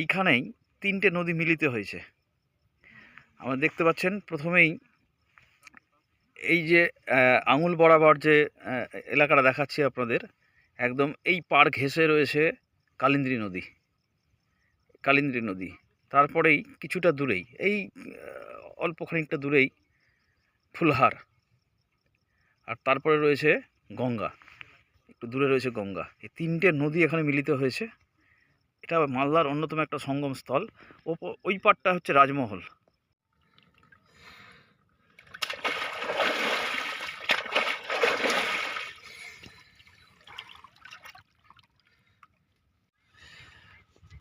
এইখানেই তিনটে নদী মিলিত হয়েছে। আমরা দেখতে পাচ্ছেন প্রথমেই এই যে আঙুল বরাবর যে এলাকাটা দেখাচ্ছি আপনাদের, একদম এই পার ঘেঁষে রয়েছে কালিন্দ্রী নদী। কালিন্দ্রী নদী। তারপরেই কিছুটা দূরেই, এই অল্প খানিকটা দূরেই ফুলহার। আর তারপরে রয়েছে গঙ্গা। একটু দূরে রয়েছে গঙ্গা। এই তিনটে নদী এখানে মিলিত হয়েছে। এটা মালদার অন্যতম একটা সঙ্গম স্থল ওপ- ওই পারটা হচ্ছে রাজমহল।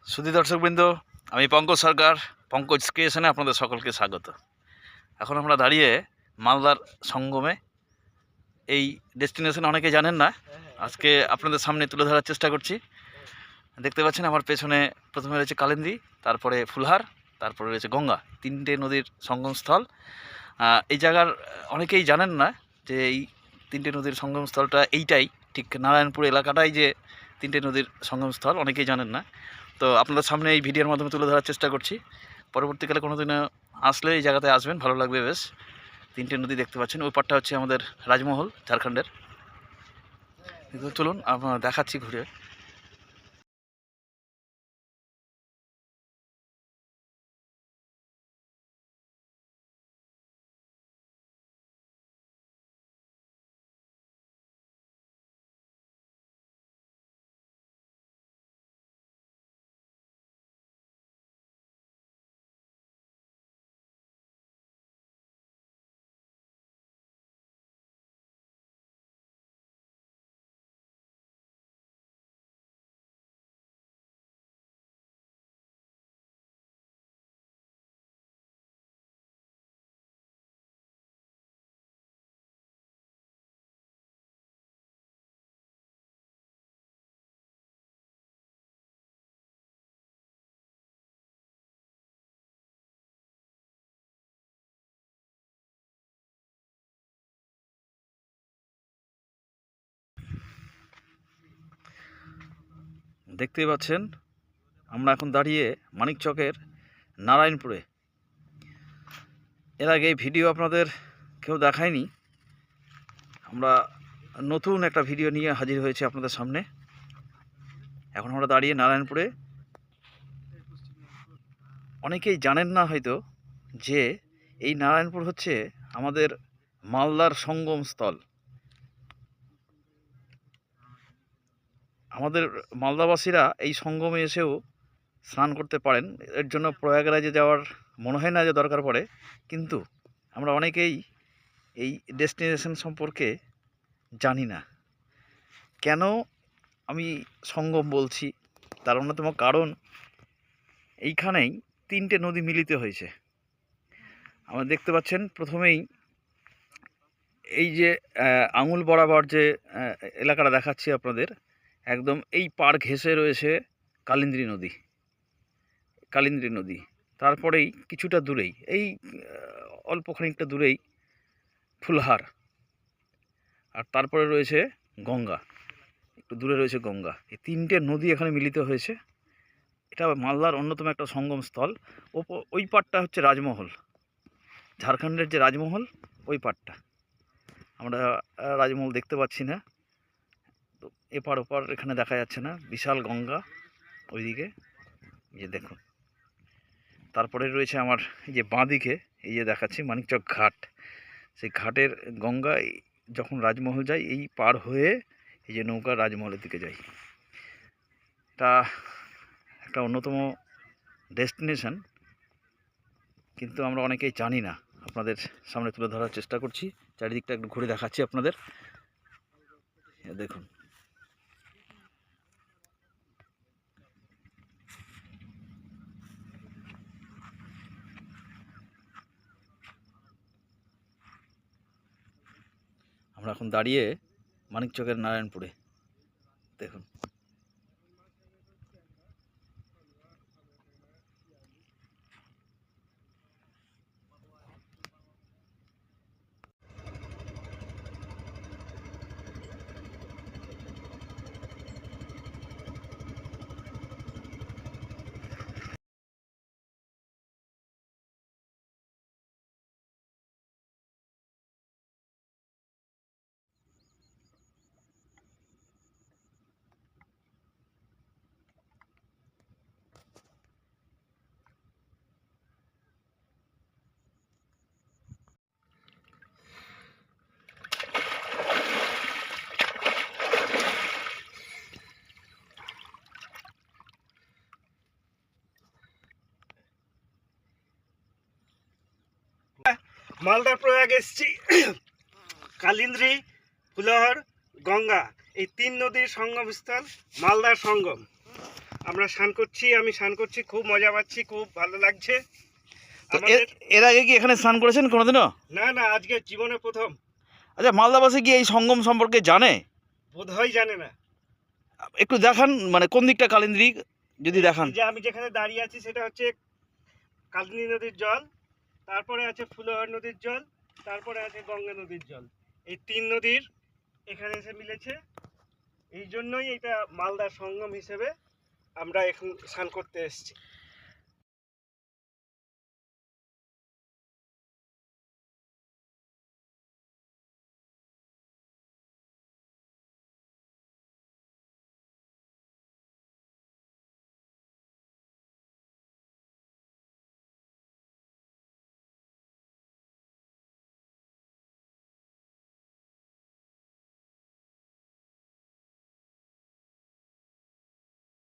সুধী দর্শকবৃন্দ, আমি পঙ্কজ সরকার, পঙ্কজ ক্রিয়েশনে আপনাদের সকলকে স্বাগত। এখন আমরা দাঁড়িয়ে মালদার সঙ্গমে। এই ডেস্টিনেশন অনেকে জানেন না। আজকে আপনাদের সামনে তুলে ধরার চেষ্টা করছি। দেখতে পাচ্ছেন আমার পেছনে প্রথমে রয়েছে কালিন্দী, তারপরে ফুলহার, তারপরে রয়েছে গঙ্গা, তিনটে নদীর সঙ্গমস্থল। এই জায়গার অনেকেই জানেন না যে এই তিনটে নদীর সঙ্গমস্থলটা এইটাই, ঠিক নারায়ণপুর এলাকাটাই যে তিনটে নদীর সঙ্গমস্থল, অনেকেই জানেন না। তো আপনাদের সামনে এই ভিডিওর মাধ্যমে তুলে ধরার চেষ্টা করছি। পরবর্তীকালে কোনো দিনও আসলে এই জায়গাতে আসবেন, ভালো লাগবে বেশ। তিনটে নদী দেখতে পাচ্ছেন, ওই পারটা হচ্ছে আমাদের রাজমহল, ঝাড়খণ্ডের। চলুন দেখাচ্ছি ঘুরে। দেখতেই পাচ্ছেন, আমরা এখন দাঁড়িয়ে মানিকচকের নারায়ণপুরে। এর আগে ভিডিও আপনাদের কেউ দেখায়নি। আমরা নতুন একটা ভিডিও নিয়ে হাজির হয়েছি আপনাদের সামনে। এখন আমরা দাঁড়িয়ে নারায়ণপুরে। অনেকেই জানেন না হয়তো যে এই নারায়ণপুর হচ্ছে আমাদের মালদার সঙ্গম আমাদের মালদাবাসীরা এই সঙ্গমে এসেও স্নান করতে পারেন। এর জন্য প্রয়াগরাজে যাওয়ার মনে হয় না যে দরকার পড়ে। কিন্তু আমরা অনেকেই এই ডেস্টিনেশন সম্পর্কে জানি না। কেন আমি সঙ্গম বলছি? তার অন্যতম কারণ এইখানেই তিনটে নদী মিলিত হয়েছে। আমরা দেখতে পাচ্ছেন প্রথমেই এই যে আঙুল বরাবর যে এলাকাটা দেখাচ্ছি আপনাদের। একদম এই পার ঘেঁষে রয়েছে কালিন্দ্রী নদী। কালিন্দ্রী নদী। তারপরেই কিছুটা দূরেই, এই অল্প খানিকটা দূরেই ফুলহার। আর তারপরে রয়েছে গঙ্গা। একটু দূরে রয়েছে গঙ্গা। এই তিনটে নদী এখানে মিলিত হয়েছে। এটা মালদার অন্যতম একটা সঙ্গম স্থল। ওই পারটা হচ্ছে রাজমহল। ঝাড়খণ্ডের যে রাজমহল, ওই পারটা আমরা রাজমহল দেখতে পাচ্ছি না। এপার ওপার এখানে দেখা যাচ্ছে না, বিশাল গঙ্গা ওইদিকে যে দেখুন। তারপরে রয়েছে আমার এই যে বাঁদিকে, এই যে দেখাচ্ছি মানিকচক ঘাট। সেই ঘাটের গঙ্গা যখন রাজমহল যায় এই পার হয়ে এই যে নৌকা রাজমহলের দিকে যাই। তা একটা অন্যতম ডেস্টিনেশন, কিন্তু আমরা অনেকেই জানি না। আপনাদের সামনে তুলে ধরার চেষ্টা করছি, চারিদিকটা একটু ঘুরে দেখাচ্ছি আপনাদের। দেখুন আমরা এখন দাঁড়িয়ে মানিক চকের নারায়ণপুরে। দেখুন। মালদার প্রয়াগ এসছি। কালিন্দ্রি ফুলহর গঙ্গা এই তিন নদীর সঙ্গমস্থল মালদার সঙ্গম। আমরা স্নান করছি আমি স্নান করছি খুব মজা পাচ্ছি খুব ভালো লাগছে। এর- এর আগে কি এখানে স্নান করেছেন কোনোদিনও? না না আজকে জীবনে প্রথম। আচ্ছা মালদাবাসী কি এই সঙ্গম সম্পর্কে জানে? বোধহয় জানে না। একটু দেখান মানে কোন দিকটা কালিন্দ্রি যদি দেখান। যে আমি যেখানে দাঁড়িয়ে আছি সেটা হচ্ছে কালনী নদীর জল। তারপরে আছে ফুলোয়ার নদীর জল, তারপরে আছে গঙ্গা নদীর জল। এই তিন নদীর এখানে এসে মিলেছে। এই জন্যই এটা মালদার সঙ্গম হিসেবে আমরা এখন স্নান করতে এসেছি।